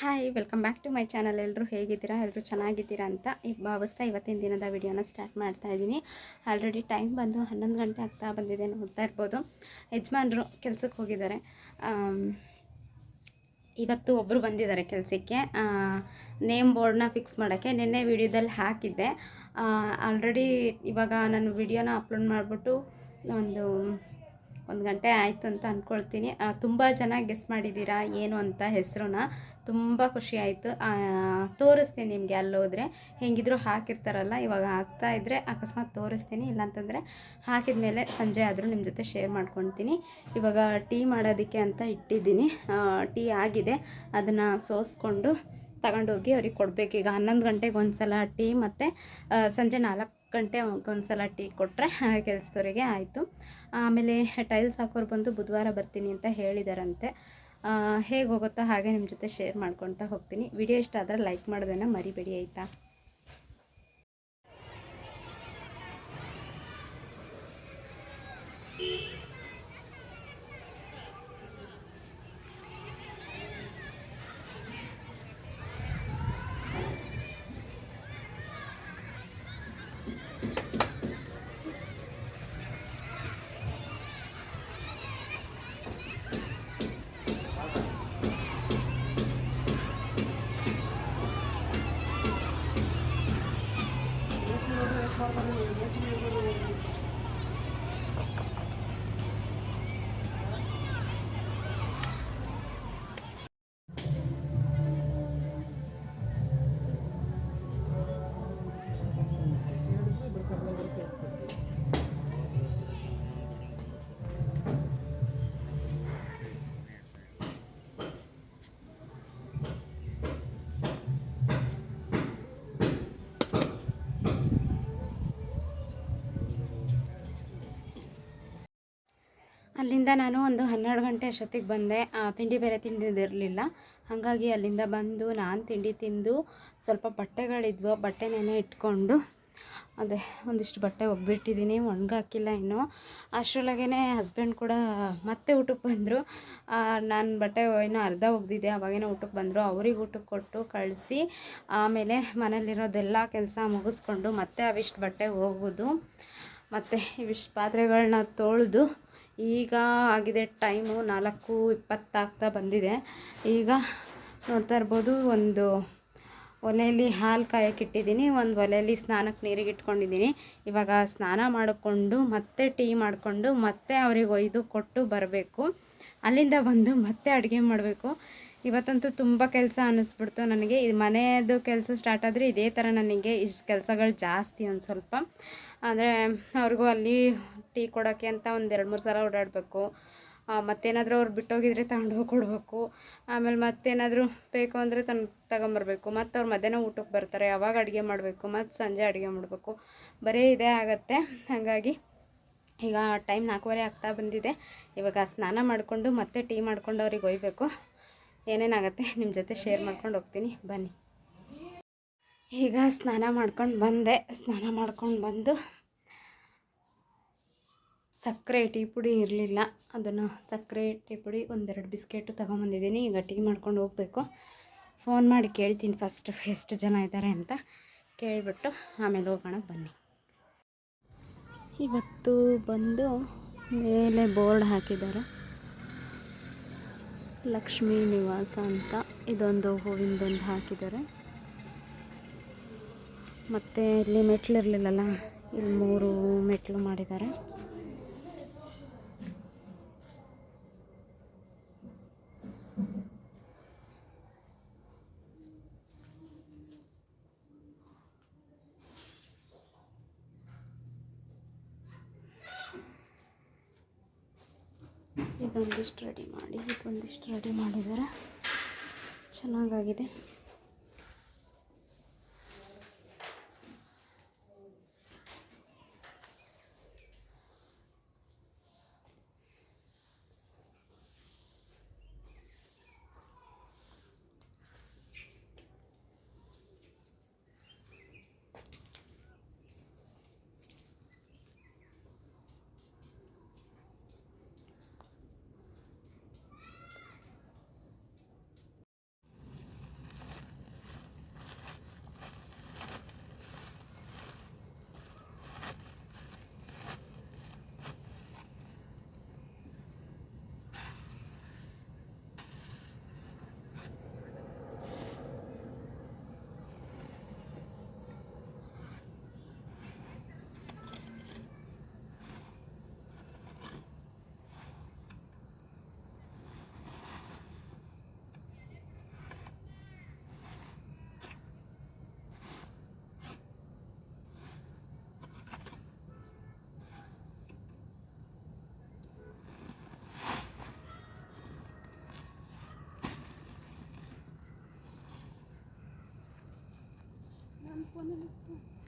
Hi welcome back to my channel ಎಲ್ಲರೂ ಹೇಗಿದ್ದೀರಾ? ಎಲ್ಲರೂ ಚೆನ್ನಾಗಿದ್ದೀರಾ ಅಂತ ಭಾವಿಸ್ತಾ ಇವತ್ತಿನ ದಿನದ ವಿಡಿಯೋನ ಸ್ಟಾರ್ಟ್ ಮಾಡ್ತಾ ಇದ್ದೀನಿ. ಆಲ್ರೆಡಿ ಟೈಮ್ ಬಂದು ಹನ್ನೊಂದು ಗಂಟೆ ಆಗ್ತಾ ಬಂದಿದೆ ನೋಡ್ತಾ ಇರ್ಬೋದು. ಯಜಮಾನ್ರು ಕೆಲಸಕ್ಕೆ ಹೋಗಿದ್ದಾರೆ. ಇವತ್ತು ಒಬ್ಬರು ಬಂದಿದ್ದಾರೆ ಕೆಲಸಕ್ಕೆ. ನೇಮ್ ಬೋರ್ಡ್ನ ಫಿಕ್ಸ್ ಮಾಡೋಕ್ಕೆ ನಿನ್ನೆ ವಿಡಿಯೋದಲ್ಲಿ ಹಾಕಿದ್ದೆ. ಆಲ್ರೆಡಿ ಇವಾಗ ನಾನು ವಿಡಿಯೋನ ಅಪ್ಲೋಡ್ ಮಾಡಿಬಿಟ್ಟು ಒಂದು ಒಂದು ಗಂಟೆ ಆಯಿತು ಅಂತ ಅಂದ್ಕೊಳ್ತೀನಿ ತುಂಬ ಜನ ಗೆಸ್ ಮಾಡಿದ್ದೀರಾ, ಏನು ಅಂತ ಹೆಸರನ್ನ ತುಂಬ ಖುಷಿ ಆಯಿತು. ತೋರಿಸ್ತೀನಿ ನಿಮಗೆ ಅಲ್ಲೋದ್ರೆ. ಹೆಂಗಿದ್ರು ಹಾಕಿರ್ತಾರಲ್ಲ, ಇವಾಗ ಹಾಕ್ತಾ ಇದ್ದರೆ ಅಕಸ್ಮಾತ್ ತೋರಿಸ್ತೀನಿ. ಇಲ್ಲಾಂತಂದರೆ ಹಾಕಿದ ಮೇಲೆ ಸಂಜೆ ಆದರೂ ನಿಮ್ಮ ಜೊತೆ ಶೇರ್ ಮಾಡ್ಕೊತೀನಿ. ಇವಾಗ ಟೀ ಮಾಡೋದಕ್ಕೆ ಅಂತ ಇಟ್ಟಿದ್ದೀನಿ. ಟೀ ಆಗಿದೆ. ಅದನ್ನು ಸೋಸ್ಕೊಂಡು ತಗೊಂಡೋಗಿ ಅವ್ರಿಗೆ ಕೊಡಬೇಕೀಗ. ಹನ್ನೊಂದು ಗಂಟೆಗೆ ಒಂದು ಸಲ ಟೀ ಮತ್ತು ಸಂಜೆ ನಾಲ್ಕು ಗಂಟೆ ಸಲ ಟೀ ಕೊಟ್ಟರೆ ಕೆಲಸದವರಿಗೆ ಆಯಿತು. ಆಮೇಲೆ ಟೈಲ್ಸ್ ಹಾಕೋರು ಬಂದು ಬುಧವಾರ ಬರ್ತೀನಿ ಅಂತ ಹೇಳಿದಾರಂತೆ. ಹೇಗೆ ಹೋಗುತ್ತೋ ಹಾಗೆ ನಿಮ್ಮ ಜೊತೆ ಶೇರ್ ಮಾಡ್ಕೊತಾ ಹೋಗ್ತೀನಿ. ವಿಡಿಯೋ ಇಷ್ಟ ಆದರೆ ಲೈಕ್ ಮಾಡೋದನ್ನು ಮರಿಬೇಡಿ, ಆಯಿತಾ? Allah'ım. ಅಲ್ಲಿಂದ ನಾನು ಒಂದು ಹನ್ನೆರಡು ಗಂಟೆ ಅಷ್ಟೊತ್ತಿಗೆ ಬಂದೆ. ತಿಂಡಿ ಬೇರೆ ತಿಂದಿರಲಿಲ್ಲ ಹಾಗಾಗಿ ಅಲ್ಲಿಂದ ಬಂದು ನಾನು ತಿಂಡಿ ತಿಂದು ಸ್ವಲ್ಪ ಬಟ್ಟೆಗಳಿದ್ವು. ಬಟ್ಟೆ ನೆನೆ ಇಟ್ಕೊಂಡು ಅದೇ ಒಂದಿಷ್ಟು ಬಟ್ಟೆ ಒಗ್ದಿಟ್ಟಿದ್ದೀನಿ. ಒಣಗಾಕಿಲ್ಲ ಇನ್ನೂ. ಅಷ್ಟರೊಳಗೇ ಹಸ್ಬೆಂಡ್ ಕೂಡ ಮತ್ತೆ ಊಟಕ್ಕೆ ಬಂದರು. ನಾನು ಬಟ್ಟೆ ಇನ್ನೂ ಅರ್ಧ ಒಗ್ದಿದ್ದೆ. ಅವಾಗೇನೋ ಊಟಕ್ಕೆ ಬಂದರು. ಅವ್ರಿಗೆ ಊಟಕ್ಕೆ ಕೊಟ್ಟು ಕಳಿಸಿ ಆಮೇಲೆ ಮನೇಲಿರೋದೆಲ್ಲ ಕೆಲಸ ಮುಗಿಸ್ಕೊಂಡು ಮತ್ತೆ ಅವಿಷ್ಟು ಬಟ್ಟೆ ಹೋಗೋದು ಮತ್ತು ಇವಿಷ್ಟು ಪಾತ್ರೆಗಳನ್ನ ತೊಳೆದು ಈಗ ಆಗಿದೆ ಟೈಮು ನಾಲ್ಕು ಇಪ್ಪತ್ತಾಗ್ತಾ ಬಂದಿದೆ. ಈಗ ನೋಡ್ತಾ ಇರ್ಬೋದು, ಒಂದು ಒಲೆಯಲ್ಲಿ ಹಾಲು ಕಾಯಕ್ಕೆ ಇಟ್ಟಿದ್ದೀನಿ. ಒಂದು ಒಲೆಯಲ್ಲಿ ಸ್ನಾನಕ್ಕೆ ನೀರಿಗೆ ಇಟ್ಕೊಂಡಿದ್ದೀನಿ. ಇವಾಗ ಸ್ನಾನ ಮಾಡಿಕೊಂಡು, ಮತ್ತೆ ಟೀ ಮಾಡಿಕೊಂಡು, ಮತ್ತೆ ಅವ್ರಿಗೆ ಒಯ್ದು ಕೊಟ್ಟು ಬರಬೇಕು. ಅಲ್ಲಿಂದ ಬಂದು ಮತ್ತೆ ಅಡುಗೆ ಮಾಡಬೇಕು. ಇವತ್ತಂತೂ ತುಂಬ ಕೆಲಸ ಅನ್ನಿಸ್ಬಿಡ್ತು ನನಗೆ. ಇದು ಮನೆಯದು ಕೆಲಸ ಸ್ಟಾರ್ಟ್ ಆದರೆ ಇದೇ ಥರ ನನಗೆ ಇಷ್ಟು ಕೆಲಸಗಳು ಜಾಸ್ತಿ ಒಂದು ಸ್ವಲ್ಪ. ಅಂದರೆ ಅವ್ರಿಗೂ ಅಲ್ಲಿ ಟೀ ಕೊಡೋಕ್ಕೆ ಅಂತ ಒಂದು ಎರಡು ಮೂರು ಸಲ ಓಡಾಡಬೇಕು. ಮತ್ತೇನಾದರೂ ಅವ್ರು ಬಿಟ್ಟೋಗಿದ್ರೆ ತಗೊಂಡು ಹೋಗಿ ಕೊಡಬೇಕು. ಆಮೇಲೆ ಮತ್ತೇನಾದರೂ ಬೇಕು ಅಂದರೆ ತನ್, ತಗೊಂಬರ್ಬೇಕು. ಮತ್ತು ಅವ್ರು ಮಧ್ಯಾಹ್ನ ಊಟಕ್ಕೆ ಬರ್ತಾರೆ. ಯಾವಾಗ ಅಡುಗೆ ಮಾಡಬೇಕು. ಮತ್ತು ಸಂಜೆ ಅಡುಗೆ ಮಾಡಬೇಕು. ಬರೀ ಇದೇ ಆಗುತ್ತೆ. ಹಾಗಾಗಿ ಈಗ ಟೈಮ್ ನಾಲ್ಕೂವರೆ ಆಗ್ತಾ ಬಂದಿದೆ. ಇವಾಗ ಸ್ನಾನ ಮಾಡಿಕೊಂಡು ಮತ್ತೆ ಟೀ ಮಾಡ್ಕೊಂಡು ಅವ್ರಿಗೆ ಒಯ್ಬೇಕು. ಏನೇನಾಗುತ್ತೆ ನಿಮ್ಮ ಜೊತೆ ಶೇರ್ ಮಾಡ್ಕೊಂಡು ಹೋಗ್ತೀನಿ. ಬನ್ನಿ. ಈಗ ಸ್ನಾನ ಮಾಡ್ಕೊಂಡು ಬಂದೆ. ಸ್ನಾನ ಮಾಡ್ಕೊಂಡು ಬಂದು ಸಕ್ಕರೆ ಟೀ ಪುಡಿ ಇರಲಿಲ್ಲ. ಅದನ್ನು ಸಕ್ಕರೆ ಟೀ ಪುಡಿ ಒಂದೆರಡು ಬಿಸ್ಕೆಟು ತೊಗೊಂಬಂದಿದ್ದೀನಿ. ಈಗ ಟೀ ಮಾಡ್ಕೊಂಡು ಹೋಗಬೇಕು. ಫೋನ್ ಮಾಡಿ ಕೇಳ್ತೀನಿ ಫಸ್ಟ್ ಎಷ್ಟು ಜನ ಇದ್ದಾರೆ ಅಂತ. ಕೇಳಿಬಿಟ್ಟು ಆಮೇಲೆ ಹೋಗೋಣ ಬನ್ನಿ. ಇವತ್ತು ಬಂದು ಮೇಲೆ ಬೋರ್ಡ್ ಹಾಕಿದ್ದಾರೆ. ಲಕ್ಷ್ಮೀ ನಿವಾಸ ಅಂತ ಇದೊಂದು ಹೂವಿಂದೊಂದು ಹಾಕಿದ್ದಾರೆ. ಮತ್ತು ಇಲ್ಲಿ ಮೆಟ್ಲು ಇರಲಿಲ್ಲಲ್ಲ, ಇಲ್ಲಿ ಮೂರು ಮೆಟ್ಲು ಮಾಡಿದ್ದಾರೆ. ಇದೊಂದಿಷ್ಟು ರೆಡಿ ಮಾಡಿ, ಇದೊಂದಿಷ್ಟು ರೆಡಿ ಮಾಡಿದ್ದಾರೆ. ಚೆನ್ನಾಗಾಗಿದೆ.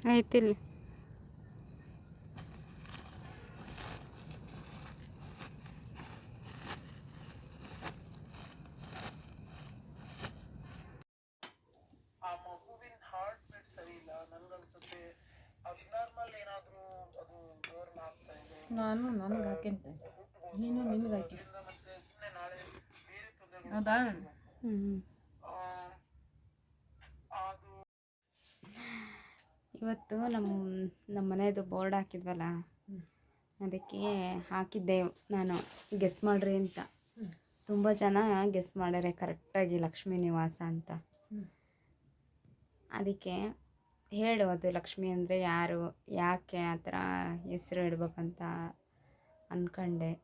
ಆಯ್ತಿಲ್ಲ ಆ ಮಗುವಿನ ಹಾರ್ಟ್ ಬೀಟ್ ಸರಿ ಇಲ್ಲ ನನ್ಗನ್ಸುತ್ತೆ ಅಬ್ನಾರ್ಮಲ್ ಏನಾದ್ರೂ ಅದು ಡೋರ್ ಆಗ್ತಾ ಇದೆ ನಾನು ನನಗೆ ಹಾಕ್ಯಂತ ನೀನು ನಿನಗೆ ಹಾಕಿ ಇದರಿಂದ ಮತ್ತೆ ಸುಮ್ಮನೆ ನಾಳೆ ಬೇರೆ ತೊಂದರೆಗಳು ಹೌದಾ ಹ್ಞೂ ಆ, ಅದು ಇವತ್ತು ನಮ್ಮ ನಮ್ಮ ಮನೆಯದು ಬೋರ್ಡ್ ಹಾಕಿದ್ವಲ್ಲ? ಅದಕ್ಕೆ ಹಾಕಿದ್ದೆ ನಾನು. ಗೆಸ್ ಮಾಡ್ರಿ ಅಂತ. ತುಂಬ ಜನ ಗೆಸ್ ಮಾಡ್ಯಾರೆ ಕರೆಕ್ಟಾಗಿ ಲಕ್ಷ್ಮೀ ನಿವಾಸ ಅಂತ. ಅದಕ್ಕೆ ಹೇಳು ಅದು ಲಕ್ಷ್ಮಿ ಅಂದರೆ ಯಾರು ಯಾಕೆ ಆ ಥರ ಹೆಸರು ಇಡ್ಬೇಕಂತ ಅಂದ್ಕೊಂಡೆ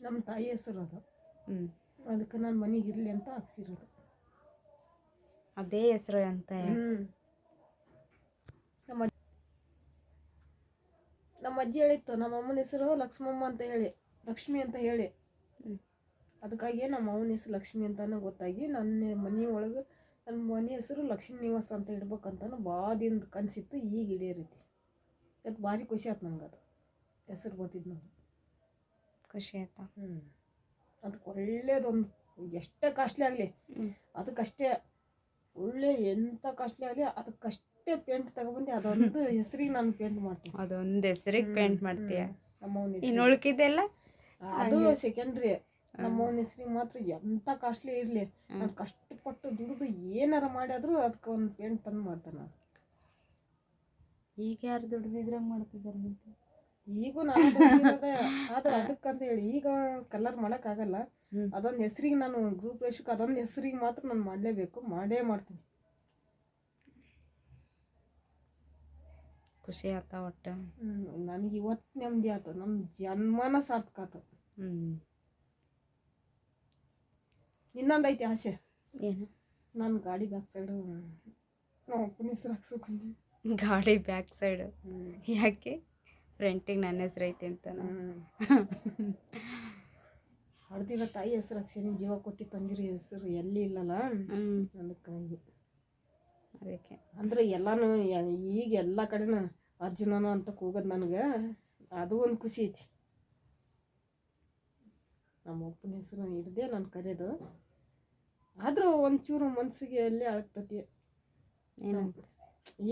ನಮ್ಮ ತಾಯಿ ಹೆಸರು ಅದು. ಹ್ಞೂ ಅದಕ್ಕೆ ನಾನು ಮನೆಗೆ ಇರಲಿ ಅಂತ ಹಾಕ್ಸಿರೋದು. ಅದೇ ಹೆಸರು ಅಂತ ಹ್ಞೂ ನಮ್ಮ ಅಜ್ಜಿ- ನಮ್ಮ ಅಜ್ಜಿ ಹೇಳಿತ್ತು ನಮ್ಮ ಅಮ್ಮನ ಹೆಸರು ಲಕ್ಷ್ಮಮ್ಮ ಅಂತ ಹೇಳಿ ಲಕ್ಷ್ಮಿ ಅಂತ ಹೇಳಿ. ಅದಕ್ಕಾಗಿ ನಮ್ಮ ಅವನ ಹೆಸರು ಲಕ್ಷ್ಮಿ ಅಂತಾನು ಗೊತ್ತಾಗಿ ನನ್ನ ಮನೆ ಒಳಗೆ ನನ್ನ ಮನೆ ಹೆಸರು ಲಕ್ಷ್ಮೀ ನಿವಾಸ ಅಂತ ಇಡ್ಬೇಕಂತಾನು ಬಾದಿಂದ ಕನಸಿತ್ತು ಈಗ ರೀತಿ. ಅದು ಭಾರಿ ಖುಷಿ ಆಯ್ತು ನಂಗೆ ಅದು ಹೆಸರು ಗೊತ್ತಿದ್ದು ನನಗೆ ಖುಷಿ ಆಯ್ತಾ. ಹ್ಞೂ ಅದಕ್ಕೆ ಒಳ್ಳೇದೊಂದು ಎಷ್ಟೇ ಕಾಸ್ಟ್ಲಿ ಆಗಲಿ. ಅದಕ್ಕಷ್ಟೇ ಒಳ್ಳೆ ಎಂಥ ಕಾಸ್ಟ್ಲಿ ಆಗಲಿ ಅದಕ್ಕಷ್ಟೇ ಪೇಂಟ್ ತಗೊಬಂದು ಅದೊಂದು ಹೆಸರಿಗೆ ನಾನು ಪೇಂಟ್ ಮಾಡ್ತೀನಿ. ಅದೊಂದು ಹೆಸರಿಗೆ ಪೇಂಟ್ ಮಾಡ್ತೀಯ? ನಮ್ಮವ್ನ ಇನ್ನು ಉಳ್ಕಿದ್ದೆಲ್ಲ? ಅದು ಸೆಕೆಂಡ್ರಿ ನಮ್ಮವ್ನ ಹೆಸರಿಗೆ ಮಾತ್ರ ಎಂತ ಕಾಸ್ಟ್ಲಿ ಇರಲಿ. ನಾನು ಕಷ್ಟಪಟ್ಟು ದುಡಿದು ಏನಾರ ಮಾಡಿದ್ರು ಅದಕ್ಕೆ ಒಂದು ಪೇಂಟ್ ತಂದು ಮಾಡ್ತಾನೆ ನಾನು. ಈಗ ಯಾರು ದುಡ್ದಿದ್ರಂಗೆ ಮಾಡ್ತಿದ್ದಾರೆ ಮತ್ತೆ? ಈಗೂ ನಾನು ಆದ್ರೆ ಅದಕ್ಕಂತ ಹೇಳಿ ಈಗ ಕಲರ್ ಮಾಡೋಕ್ಕಾಗಲ್ಲ. ಅದೊಂದು ಹೆಸರಿಗೆ ನಾನು ಗ್ರೂಪ್ ರೇಷಕ್ಕೆ ಅದೊಂದು ಹೆಸರಿಗೆ ಮಾತ್ರ ನಾನು ಮಾಡಲೇಬೇಕು. ಮಾಡೇ ಮಾಡ್ತೀನಿ. ಖುಷಿ ಆತ ಒಟ್ಟು. ನನಗೆ ಇವತ್ತು ನೆಮ್ಮದಿ ಆತು. ನಮ್ಮ ಜನ್ಮನ ಸಾರ್ಥಕ ಆತು. ಹ್ಞೂ ಇನ್ನೊಂದು ಐತಿ ಆಸೆ. ಏನು? ನಾನು ಗಾಡಿ ಬ್ಯಾಕ್ ಸೈಡು. ನಾವು ಅಪ್ಪನ ಹೆಸ್ರು ಹಾಕ್ಸ್ಕೊಂಡೆ ಗಾಡಿ ಬ್ಯಾಕ್ ಸೈಡು. ಯಾಕೆ? ಫ್ರೆಂಟಿಗೆ ನನ್ನ ಹೆಸ್ರು ಐತೆ ಅಂತ ಹಡ್ದಿರೋ ತಾಯಿ ಹೆಸ್ರು ಅಕ್ಷರಿ ಜೀವ ಕೊಟ್ಟು ತಂದಿರೋ ಹೆಸರು ಎಲ್ಲಿ ಇಲ್ಲಲ್ಲ? ಅದಕ್ಕಾಗಿ. ಅದಕ್ಕೆ. ಅಂದ್ರೆ ಎಲ್ಲಾನು ಈಗ ಎಲ್ಲ ಕಡೆನ ಅರ್ಜುನನ ಅಂತ ಕೂಗೋದು ನನಗೆ ಅದು ಒಂದು ಖುಷಿ ಐತಿ. ನಮ್ಮ ಅಪ್ಪನ ಹೆಸರು ಹಿಡ್ದೆ ನಾನು ಕರೆಯೋದು ಆದರೂ ಒಂಚೂರು ಮನಸ್ಸಿಗೆ ಅಲ್ಲೇ ಅಳಕ್ತತಿ ಏನಂತ?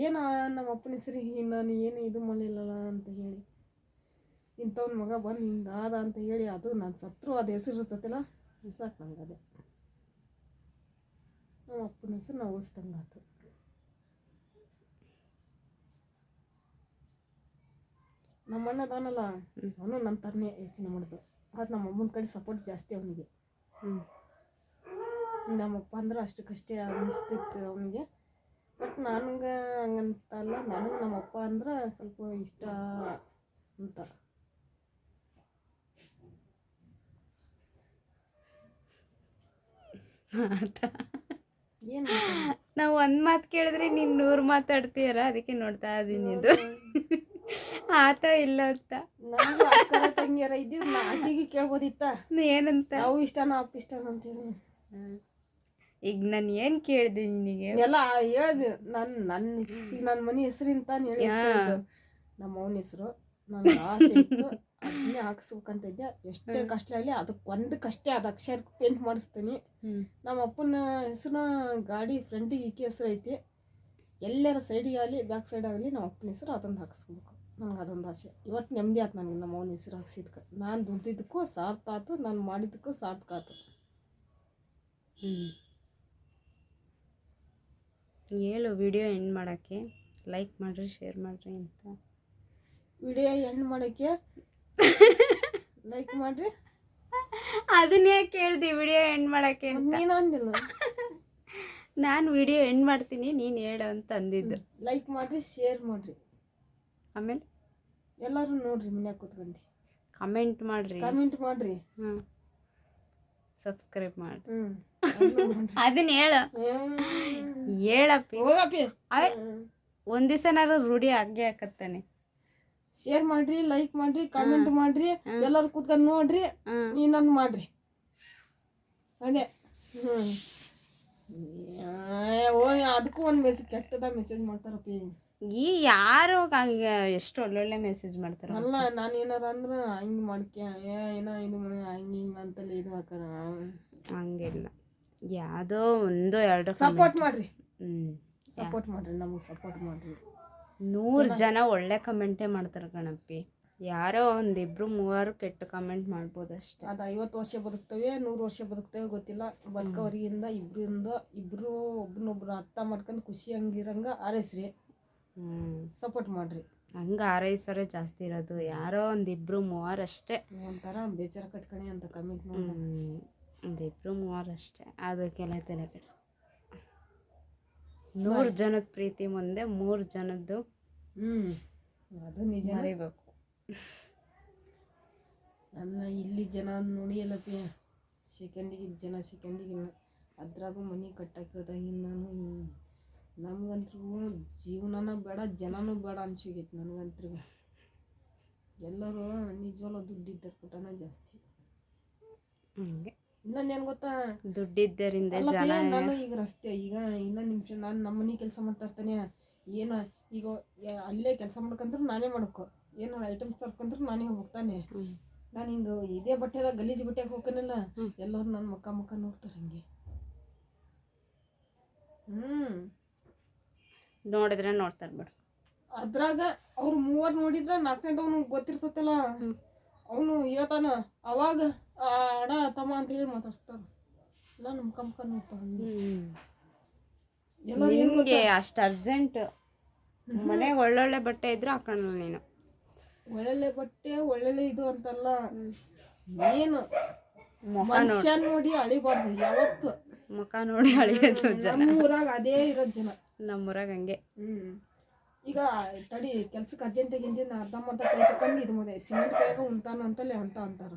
ಏನು ನಮ್ಮ ಅಪ್ಪನ ಹೆಸರಿಗೆ ನಾನು ಏನು ಇದು ಮಾಡಲಿಲ್ಲಲ್ಲ ಅಂತ ಹೇಳಿ. ಇಂಥವ್ನ ಮಗ ಬಂದು ಹಿಂಗಾದ ಅಂತ ಹೇಳಿ ಅದು ನಾನು ಸತ್ರು ಅದು ಹೆಸರು ಇರ್ತತಿಲ್ಲ ಬಿಸಾಕ್ ನಂಗೆ ಅದೇ. ನಮ್ಮ ಅಪ್ಪನ ಹೆಸರು ನಾವು ಉಳಿಸ್ದಂಗೆ ಆತು. ನಮ್ಮ ಅಣ್ಣ ಅದಾನಲ್ಲ ಅವನು ನನ್ನ ಥರನೇ ಯೋಚನೆ ಮಾಡಿದ್ದು ಆದ್ರೆ ನಮ್ಮ ಅಮ್ಮನ ಕಡೆ ಸಪೋರ್ಟ್ ಜಾಸ್ತಿ ಅವನಿಗೆ. ನಮ್ಮಪ್ಪ ಅಂದ್ರೆ ಅಷ್ಟಕ್ಕಷ್ಟೇ ಅನಿಸ್ತಿತ್ತು ಅವನಿಗೆ. ಬಟ್ ನನಗೆ ಹಂಗಂತಲ್ಲ ನನಗೆ ನಮ್ಮಪ್ಪ ಅಂದ್ರೆ ಸ್ವಲ್ಪ ಇಷ್ಟ ಅಂತ. ಏನು ನಾವು ಒಂದು ಮಾತು ಕೇಳಿದ್ರೆ ನೀನು ನೂರು ಮಾತಾಡ್ತೀಯಲ್ಲ ಅದಕ್ಕೆ ನೋಡ್ತಾ ಇದೀನಿ ಇದು. ಆತ ಇಲ್ಲ ಅಂತ. ಅಕ್ಕರ ತಂಗಿಯರ ಇದ್ದಿದ್ದು ನಾ ಆಕೆಗೆ ಕೇಳ್ಬೋದಿತ್ತ? ಏನಂತ? ನಾವು ಇಷ್ಟನ ಅಪ್ಪ ಇಷ್ಟ ಅಂತೀನಿ. ಈಗ ನಾನು ಏನು ಕೇಳಿದೆ ನಿನಗೆ? ಎಲ್ಲ ಹೇಳ್ದೆ. ನನ್ನ ನನ್ನ ಈಗ ನನ್ನ ಮನೆ ಹೆಸರಿಂತ ಹೇಳಿ. ನಮ್ಮ ಅವನ ಹೆಸರು ನನ್ನ ಆಸೆ ಇತ್ತು. ಅದನ್ನೇ ಹಾಕ್ಸ್ಬೇಕಂತ ಇದ್ದೆ. ಎಷ್ಟೇ ಕಷ್ಟ ಆಗಲಿ ಅದಕ್ಕೆ ಒಂದಕ್ಕಷ್ಟೇ ಅದು. ಅಕ್ಷರ ಪೇಂಟ್ ಮಾಡಿಸ್ತೀನಿ. ನಮ್ಮ ಅಪ್ಪನ ಹೆಸರು ಗಾಡಿ ಫ್ರಂಟಿಗೆ ಈಕೆ ಹೆಸರು ಐತಿ. ಎಲ್ಲರ ಸೈಡಿಗೆ ಆಗಲಿ ಬ್ಯಾಕ್ ಸೈಡ್ ಆಗಲಿ ನಮ್ಮ ಅಪ್ಪನ ಹೆಸರು ಅದೊಂದು ಹಾಕ್ಸ್ಬೇಕು. ನನಗೆ ಅದೊಂದು ಆಸೆ. ಇವತ್ತು ನೆಮ್ಮದಿ ಆಯ್ತು ನನಗೆ ನಮ್ಮ ಅವನ ಹೆಸರು ಹಾಕ್ಸಿದ್ಕೆ. ನಾನು ದುಡ್ದಿದ್ದಕ್ಕೂ ಸಾರ್ಥ ಆಯ್ತು ನಾನು ಮಾಡಿದ್ದಕ್ಕೂ ಸಾರ್ಥಕ ಆಯ್ತು ಹ್ಞೂ ಹೇಳು ವಿಡಿಯೋ ಎಂಡ್ ಮಾಡೋಕ್ಕೆ. ಲೈಕ್ ಮಾಡಿರಿ ಶೇರ್ ಮಾಡಿರಿ ಅಂತ. ವಿಡಿಯೋ ಎಂಡ್ ಮಾಡೋಕ್ಕೆ ಲೈಕ್ ಮಾಡಿರಿ. ಅದನ್ನೇ ಕೇಳ್ದಿ ವಿಡಿಯೋ ಎಂಡ್ ಮಾಡೋಕ್ಕೆ ನೀನು ಅಂದಿಲ್ಲ. ನಾನು ವಿಡಿಯೋ ಎಂಡ್ ಮಾಡ್ತೀನಿ ನೀನು ಹೇಳು ಅಂತ ಅಂದಿದ್ದು. ಲೈಕ್ ಮಾಡಿರಿ ಶೇರ್ ಮಾಡಿರಿ. ಆಮೇಲೆ? ಎಲ್ಲರೂ ನೋಡ್ರಿ ಮನ್ಯಾಗ ಕೂತ್ಕೊಂಡು. ಕಮೆಂಟ್ ಮಾಡ್ರಿ. ಕಮೆಂಟ್ ಮಾಡ್ರಿ. ಹ್ಞೂ ಸಬ್ಸ್ಕ್ರೈಬ್ ಮಾಡಿ ಹ್ಮ್. ಅದನ್ನ ಹೇಳು. ಹೇಳಪ್ಪಿ. ಹೋಗಪ್ಪಿ. ಅವೇ ಒಂದು ದಿವಸನಾರು ರೂಢಿ ಆಗೇ ಹಾಕತ್ತಾನೆ ಶೇರ್ ಮಾಡ್ರಿ ಲೈಕ್ ಮಾಡ್ರಿ ಕಾಮೆಂಟ್ ಮಾಡ್ರಿ ಎಲ್ಲರೂ ಕೂತ್ಕೊಂಡು ನೋಡ್ರಿ ಇನ್ನೊಂದು ಮಾಡ್ರಿ. ಅದೇ. ಹ್ಞೂ ಓ ಅದಕ್ಕೂ ಒಂದು ಮೆಸೇಜ್ ಕೆಟ್ಟದ ಮೆಸೇಜ್ ಮಾಡ್ತಾರಪ್ಪಿ. ಈ ಯಾರು ಎಷ್ಟು ಒಳ್ಳೊಳ್ಳೆ ಮೆಸೇಜ್ ಮಾಡ್ತಾರ ಅಲ್ಲ ನಾನು ಏನಾರ ಅಂದ್ರೆ ಹಿಂಗೆ ಮಾಡ್ಕೆ ಏನೋ ಇದು ಹಂಗೆ ಹಿಂಗೆ ಅಂತಲ್ಲಿ ಇದು ಹಾಕಾರ ಹಂಗಿಲ್ಲ. ಯಾವುದೋ ಒಂದು ಎರಡು ಸಪೋರ್ಟ್ ಮಾಡ್ರಿ. ಹ್ಞೂ ಸಪೋರ್ಟ್ ಮಾಡ್ರಿ ನಮಗೆ ಸಪೋರ್ಟ್ ಮಾಡ್ರಿ. ನೂರು ಜನ ಒಳ್ಳೆ ಕಮೆಂಟೇ ಮಾಡ್ತಾರೆ ಕಣಪ್ಪಿ. ಯಾರೋ ಒಂದಿಬ್ರು ಮೂವರು ಕೆಟ್ಟ ಕಮೆಂಟ್ ಮಾಡ್ಬೋದು ಅಷ್ಟೇ. ಅದು ಐವತ್ತು ವರ್ಷ ಬದುಕ್ತವೆ ನೂರು ವರ್ಷ ಬದುಕ್ತವೆ ಗೊತ್ತಿಲ್ಲ. ಬದುಕೋರಿಗಿಂದ ಇಬ್ಬರಿಂದ ಇಬ್ರು ಒಬ್ರನ್ನೊಬ್ರು ಅರ್ಥ ಮಾಡ್ಕೊಂಡು ಖುಷಿ ಹಂಗಿರಂಗ ಆರೈಸ್ರಿ. ಸಪೋರ್ಟ್ ಮಾಡ್ರಿ. ಹಂಗೆ ಆರೈಸೋರೆ ಜಾಸ್ತಿ ಇರೋದು. ಯಾರೋ ಒಂದಿಬ್ರು ಮೂವರು ಅಷ್ಟೇ. ಒಂಥರ ಬೇಜಾರ ಕಟ್ಕಣಿ ಅಂತ ಕಮೆಂಟ್ ಮಾಡಿ. ಒಂದಿಬ್ರು ಮೂವರು ಅಷ್ಟೇ. ಅದಕ್ಕೆಲ್ಲ ತಲೆ ಕೆಡ್ಸ. ನೂರು ಜನದ ಪ್ರೀತಿ ಮುಂದೆ ಮೂರು ಜನದ್ದು ಹ್ಮ್ ಅದು ನಿಜ ಮರಿಬೇಕು. ಅಲ್ಲ ಇಲ್ಲಿ ಜನ ನೋಡಿಯಲ್ಲಪ್ಪಿ ಸೆಕೆಂಡಿಗೆ ಜನ ಸೆಕೆಂಡಿಗೆ ಅದ್ರಾಗೂ ಮನೆ ಕಟ್ಟಾಕಿರೋದಾಗಿಂದಾನು ನಮಗಂತೂ ಜೀವನನ ಬೇಡ ಜನನೂ ಬೇಡ ಅನ್ಸಿಗೈತೆ ನನಗಂತೂ ಎಲ್ಲರೂ ನಿಜವಲ್ಲ ದುಡ್ಡಿದ್ದ ಪುಟನ ಜಾಸ್ತಿ. ಹಂಗೆ. ಏನು ಗೊತ್ತಾ? ದುಡ್ಡಿದ್ದರಿಂದ ನಾನು ಈಗ ರಸ್ತೆ ಈಗ ಇನ್ನೊಂದು ನಿಮಿಷ ನಾನು ನಮ್ಮನೆ ಕೆಲಸ ಮಾಡ್ತಾ ಇರ್ತಾನೆ. ಏನು ಈಗ ಅಲ್ಲೇ ಕೆಲಸ ಮಾಡ್ಕಂದ್ರೆ ನಾನೇ ಮಾಡ್ಕೊ. ಏನು ಐಟಮ್ಸ್ ತರ್ಕೊಂಡ್ರೆ ನಾನೇ ಹೋಗ್ತಾನೆ. ನಾನು ಹಿಂಗೆ ಇದೇ ಬಟ್ಟೆದಾಗ ಗಲೀಜು ಬಟ್ಟೆಗೆ ಹೋಗ್ಕನಲ್ಲ. ಎಲ್ಲರೂ ನನ್ನ ಮುಖ ಮುಖ ನೋಡ್ತಾರೆ ಹಂಗೆ. ಹ್ಞೂ ನೋಡಿದ್ರೆ ನೋಡ್ತಾರೆ ಬಿಡು. ಅದ್ರಾಗ ಅವ್ರು ಮೂವರು ನೋಡಿದ್ರೆ ನಾಲ್ಕನೇದವನು ಗೊತ್ತಿರ್ತತಲ್ಲ? ಅವನು ಹೇಳ್ತಾನ ಅವಾಗ ಆ ಅಡ ತಮ್ಮ ಅಂತ ಹೇಳಿ ಮಾತಾಡ್ತಾನ ಎಲ್ಲ ನಮ್ಮ ಕಂಪನಿ ನೋಡ್ತಾವ? ನಿಮಗೆ ಅಷ್ಟು ಅರ್ಜೆಂಟ್ ಮನೆ ಒಳ್ಳೊಳ್ಳೆ ಬಟ್ಟೆ ಇದ್ರೆ ಹಾಕೊಳ್ಳಲ್ಲ ನೀನು. ಒಳ್ಳೊಳ್ಳೆ ಬಟ್ಟೆ ಒಳ್ಳೊಳ್ಳೆ ಇದು ಅಂತಲ್ಲ. ಏನು ಮನುಷ್ಯ ನೋಡಿ ಅಳಿಬಾರ್ದು ಯಾವತ್ತು. ಮುಖ ನೋಡಿ ಅಳಿಯೋದು ಜನ. ಊರಾಗ ಅದೇ ಇರೋದು ಜನ. ನಮ್ಮೂರಾಗ ಹಂಗೆ. ಹ್ಮ್. ಈಗ ತಡಿ ಕೆಲ್ಸಕ್ಕೆ ಅರ್ಜೆಂಟಾಗಿ ಹಿಂದಿನ ಅರ್ಧಂಬರ್ಧ ಕೈ ತಕೊಂಡು ಇದು ಮನೆ ಸಿಮೆಂಟ್ ಕೈಯಾಗ ಉಂಟಾನ ಅಂತಲೇ ಅಂತ ಅಂತಾರ.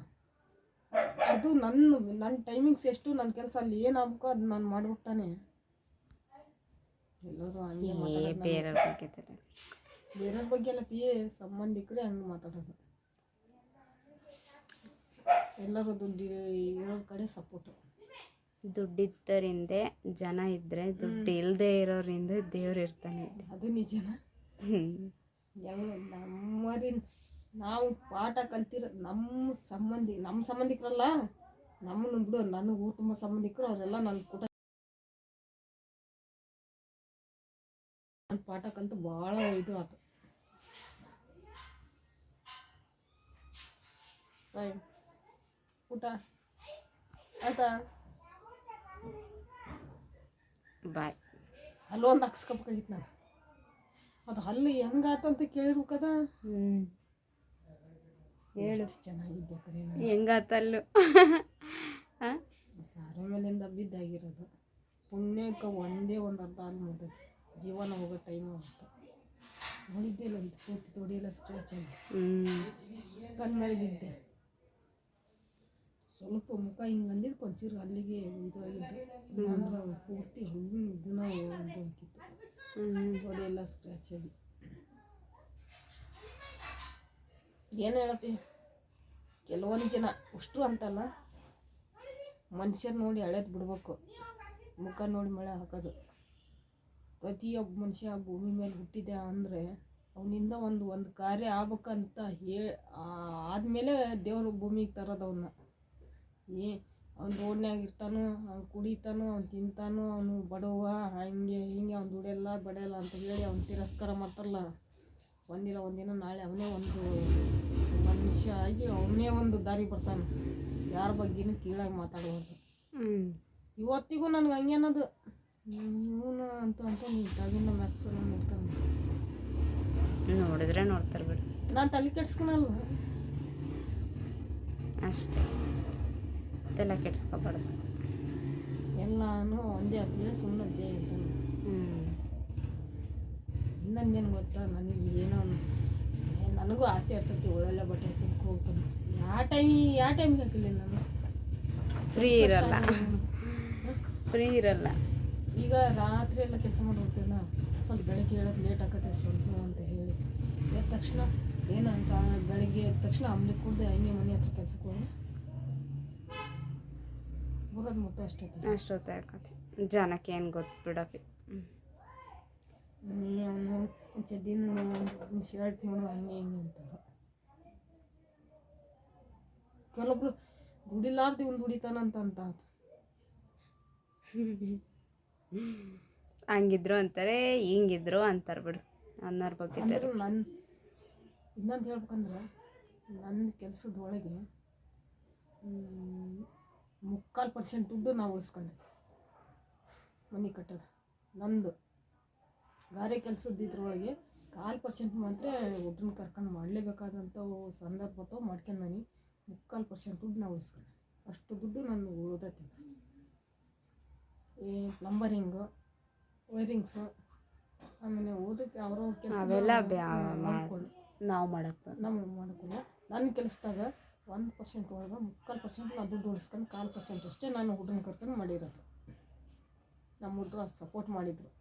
ಅದು ನನ್ನ ನನ್ನ ಟೈಮಿಂಗ್ಸ್ ಎಷ್ಟು ನನ್ನ ಕೆಲಸ ಅಲ್ಲಿ ಏನಾಗಬೇಕು ಅದು ನಾನು ಮಾಡ್ಬಿಡ್ತಾನೆ ತಾನೆ. ಎಲ್ಲರೂ ಹಂಗೆ ಮಾತಾಡೋದು ಬೇರೆಯವ್ರ ಬಗ್ಗೆ ತಲೆ ಬೇರೆಯವ್ರ ಬಗ್ಗೆ ಎಲ್ಲ ಪಿ ಸಂಬಂಧಿಕರೇ ಹಂಗೆ ಮಾತಾಡೋದು. ಎಲ್ಲರೂ ದುಡ್ಡು ಇರೋ ಕಡೆ ಸಪೋರ್ಟು ದುಡ್ಡಿದ್ದರಿಂದ ಜನ ಇದ್ರೆ ದುಡ್ಡು ಇಲ್ಲದೆ ಇರೋರಿಂದ ದೇವ್ರು ಇರ್ತಾನೆ ಅದು ನಿಜ ಹ್ಮ್. ಎಲ್ಲ ನಾವು ಪಾಠ ಕಲ್ತಿರೋ ನಮ್ಮ ಸಂಬಂಧಿ ನಮ್ಮ ಸಂಬಂಧಿಕರಲ್ಲ? ನಮ್ಮನ್ನು ಬಿಡು ನನ್ನ ಊರು ತುಂಬ ಸಂಬಂಧಿಕರು ಅವರೆಲ್ಲ ನನ್ನ ಕೂಟ ನನ್ನ ಪಾಠ ಕಲ್ತು ಭಾಳ ಇದು ಆಯ್ತು ಊಟ. ಆಯ್ತಾ? ಬಾಯ್. ಅಲ್ಲೊಂದು ಹಾಕ್ಸ್ಕೊಬೇಕಾಗಿತ್ತು ನಾನು. ಅದು ಹಲ್ಲು ಹೆಂಗಾತಂತ ಅಂತ ಕೇಳಿರ್ಬೇಕದ ಹ್ಞೂ ಹೇಳು. ಚೆನ್ನಾಗಿದ್ದೆ ಕಡೆ ನಾನು. ಹೆಂಗಾತಲ್ಲು ಹಾಂ ಸಾರ ಮೇಲಿಂದ ಬಿದ್ದಾಗಿರೋದು. ಪುಣ್ಯಕ್ಕೆ ಒಂದೇ ಒಂದು ಹಬ್ಬ ಅಲ್ಲಿ ಮುಗಿದು ಜೀವನ ಹೋಗೋ ಟೈಮ್ ಆಗುತ್ತೆ ಇಲ್ಲ ಇದು ಪೂರ್ತಿ ತೊಡಿಯೆಲ್ಲ ಸ್ಕ್ರ್ಯಾಚ್ ಆಗಿ. ಹ್ಞೂ ಕಣ್ಣು ಮೇಲೆ ಬಿದ್ದೆ. ಸ್ವಲ್ಪ ಮುಖ ಹಿಂಗೆ ಅಂದಿದ್ದು ಒಂಚೂರು ಅಲ್ಲಿಗೆ ಇದಾಗಿದ್ದು. ಅಂದ್ರೆ ಪೂರ್ತಿ ಹಂಗೆ ಹಾಕಿತ್ತು ಹ್ಞೂ ತೊಡೆಯೆಲ್ಲ ಸ್ಕ್ರ್ಯಾಚ್ ಆಗಿ. ಏನು ಹೇಳಪ್ಪಿ ಕೆಲವೊಂದು ಜನ ಅಷ್ಟು ಅಂತಲ್ಲ, ಮನುಷ್ಯರು ನೋಡಿ ಅಳೆದು ಬಿಡ್ಬೇಕು. ಮುಖ ನೋಡಿ ಮಳೆ ಹಾಕೋದು. ಪ್ರತಿಯೊಬ್ಬ ಮನುಷ್ಯ ಭೂಮಿ ಮೇಲೆ ಹುಟ್ಟಿದೆ ಅಂದರೆ ಅವನಿಂದ ಒಂದು ಒಂದು ಕಾರ್ಯ ಆಗ್ಬೇಕಂತ ಹೇ ಆದಮೇಲೆ ದೇವರು ಭೂಮಿಗೆ ತರೋದು ಅವನ್ನ ಏ ಅವ್ನು ರೋಡ್ನ್ಯಾಗ ಇರ್ತಾನೋ ಅವ್ನು ಕುಡಿತಾನು ಅವ್ನು ತಿಂತಾನು ಅವನು ಬಡವ ಹಂಗೆ ಹಿಂಗೆ ಅವ್ನು ದುಡಿಯಲ್ಲ ಬಡಿಯಲ್ಲ ಅಂತ ಹೇಳಿ ಅವ್ನು ತಿರಸ್ಕಾರ ಮಾಡ್ತಾರಲ್ಲ ಒಂದಿಲ್ಲ ಒಂದಿನ ನಾಳೆ ಅವನೇ ಒಂದು ಮನುಷ್ಯ ಆಗಿ ಅವನೇ ಒಂದು ದಾರಿ ಬರ್ತಾನೆ. ಯಾರ ಬಗ್ಗೆನೂ ಕೀಳಾಗಿ ಮಾತಾಡೋದು ಇವತ್ತಿಗೂ ನನಗೆ ಹಂಗೆ ಅನ್ನೋದು. ಇವನು ಅಂತ ಅಂತ ತಾಗಿಂದ ಮ್ಯಾಕ್ಸ್ ನೋಡ್ತಾನೆ. ನೋಡಿದ್ರೆ ನೋಡ್ತಾರೆ ಬಿಡಿ. ನಾನು ತಲೆ ಕೆಡ್ಸ್ಕೊಳಲ್ಲ ಅಷ್ಟೇ. ತಲೆ ಕೆಡ್ಸ್ಕೊಬಾರ್ದು. ಎಲ್ಲಾನು ಒಂದೇ ಹತ್ತಿರ ಸುಮ್ಮನೆ ಜೈ ಅಂತ ಹ್ಞೂ ಇನ್ನೊಂದೇನು ಗೊತ್ತಾ? ನನಗೆ ಏನೋ ನನಗೂ ಆಸೆ ಇರ್ತೈತಿ ಒಳ್ಳೊಳ್ಳೆ ಬಟ್ಟೆ ಹಾಕೊಂಡು ಹೋಗ್ತಾನೆ. ಯಾವ ಟೈಮಿಗೆ ಯಾವ ಟೈಮಿಗೆ ಹಾಕಿಲ್ಲ ನಾನು. ಫ್ರೀ ಇರಲ್ಲ. ಫ್ರೀ ಇರಲ್ಲ. ಈಗ ರಾತ್ರಿ ಎಲ್ಲ ಕೆಲಸ ಮಾಡಿ ಹೋಗ್ತೇನ ಸ್ವಲ್ಪ ಬೆಳಗ್ಗೆ ಹೇಳೋದು ಲೇಟ್ ಆಗತ್ತೆ ಸ್ವಲ್ಪ ಅಂತ ಹೇಳಿ. ಎದ್ದ ತಕ್ಷಣ ಏನಂತ? ಬೆಳಗ್ಗೆ ಎದ್ದ ತಕ್ಷಣ ಅಂಬ್ಲಿ ಕುಡ್ದು ಹಂಗೆ ಮನೆ ಹತ್ರ ಕೆಲಸಕ್ಕೆ ಹೋಗಿ. ಅಷ್ಟೊತ್ತೆ ಆಕತಿ. ಜನಕ್ಕೆ ಏನು ಗೊತ್ತು ಬಿಡಪ್ಪಿ ಚಡ್ಡಿ ನೋಡು ಶರ್ಟ್ ನೋಡು ಹಂಗೆ ಹಿಂಗೆ ಅಂತಾರೆ ಕೆಲವೊಬ್ರು ದುಡಿಲಾರ್ದು ಇವ್ನು ದುಡಿತಾನಂತ ಅಂತ. ಹಂಗಿದ್ರು ಅಂತಾರೆ ಹಿಂಗಿದ್ರು ಅಂತಾರೆ ಬಿಡು. ಅನ್ನೋರ್ ಬಗ್ಗೆ ನನ್ನ ಇನ್ನೊಂದು ಹೇಳ್ಬೇಕಂದ್ರೆ ನನ್ನ ಕೆಲಸದೊಳಗೆ ಮುಕ್ಕಾಲು ಪರ್ಸೆಂಟ್ ದುಡ್ಡು ನಾವು ಉಳಿಸ್ಕೊಂಡೆ. ಮನೆ ಕಟ್ಟೋದು. ನಂದು. ಗಾರೆ ಕೆಲಸದ ಇದ್ರೊಳಗೆ ಕಾಲು ಪರ್ಸೆಂಟ್ ಮಾತ್ರ ಒಬ್ಬರನ್ನ ಕರ್ಕೊಂಡು ಮಾಡಲೇಬೇಕಾದಂಥ ಸಂದರ್ಭ ಬರ್ತಾವೆ ಮಾಡ್ಕೊಂಡು ನಾನು ಮುಕ್ಕಾಲು ಪರ್ಸೆಂಟ್ ದುಡ್ಡು ನಾವು ಉಳಿಸ್ಕೊಂಡೆ. ಅಷ್ಟು ದುಡ್ಡು ನಾನು ಉಳಿದತ್ತಿದ್ದೆ ಈ ಪ್ಲಂಬರಿಂಗು ವೈರಿಂಗ್ಸು ಆಮೇಲೆ ಓದಕ್ಕೆ ಅವ್ರವ್ರ ಕೆಲಸ ನಾವು ಮಾಡಕ್ಕೆ ನಮ್ಗೆ ಮಾಡ್ಕೊಂಡು. ನನ್ನ ಕೆಲಸದಾಗ ಒಂದು ಪರ್ಸೆಂಟ್ ಒಳಗೆ ಮುಕ್ಕಾಲು ಪರ್ಸೆಂಟ್ ನಾನು ದುಡ್ಡು ಉಳಿಸ್ಕೊಂಡು ಕಾಲು ಪರ್ಸೆಂಟ್ ಅಷ್ಟೇ ನಾನು ಹುಡುಗನ ಕರ್ಕೊಂಡು ಮಾಡಿರೋದು. ನಮ್ಮ ಹುಡ್ರು ಸಪೋರ್ಟ್ ಮಾಡಿದರು.